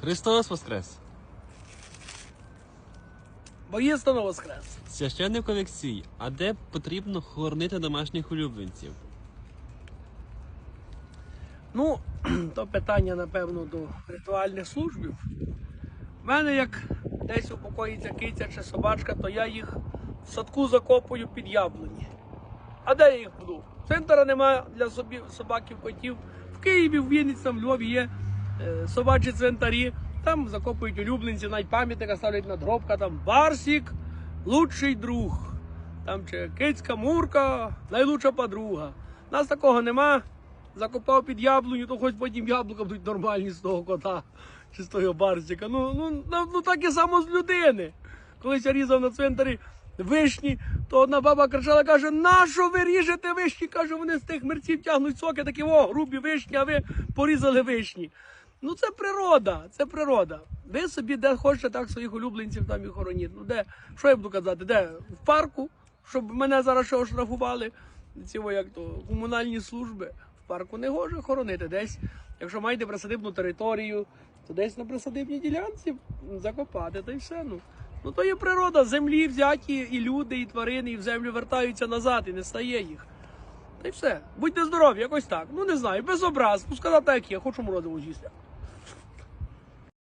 Христос Воскрес! Воістину воскрес. Священник Олексій, а де потрібно хоронити домашніх улюбленців? Ну, то питання, напевно, до ритуальних службів. У мене як десь упокоїться киця чи собачка, то я їх в садку закопую під яблуні. А де я їх буду? Центра немає для собі, собаків, котів. В Києві, в Вінниці, в Львові є собачі цвинтарі. Там закопують улюбленці, навіть пам'ятника ставлять надгробка, там Барсік, лучший друг. Там чи кицька Мурка, найлучша подруга. Нас такого нема. Закопав під яблуню, то хоч потім яблука будуть нормальні з того кота чи з того барсика. Ну, ну, ну, ну так і само з людини. Колись я різав на цвинтарі вишні, то одна баба кричала, каже, нащо ви ріжете вишні? Каже, вони з тих мерців тягнуть соки, такі о, грубі вишні, а ви порізали вишні. Ну це природа, це природа. Ви собі де хочете, так своїх улюбленців там і хороніть. Ну де, що я буду казати, де? В парку, щоб мене зараз ще оштрафували. Ці як то комунальні служби. В парку не гоже хоронити. Десь, якщо маєте присадибну територію, то десь на присадибній ділянці закопати, та й все. Ну. ну то є природа, землі взяті, і люди, і тварини, і в землю вертаються назад, і не стає їх. Та й все. Будьте здорові, якось так. Ну не знаю, без образ. Сказати, як є, хочу морозиво з'їсти.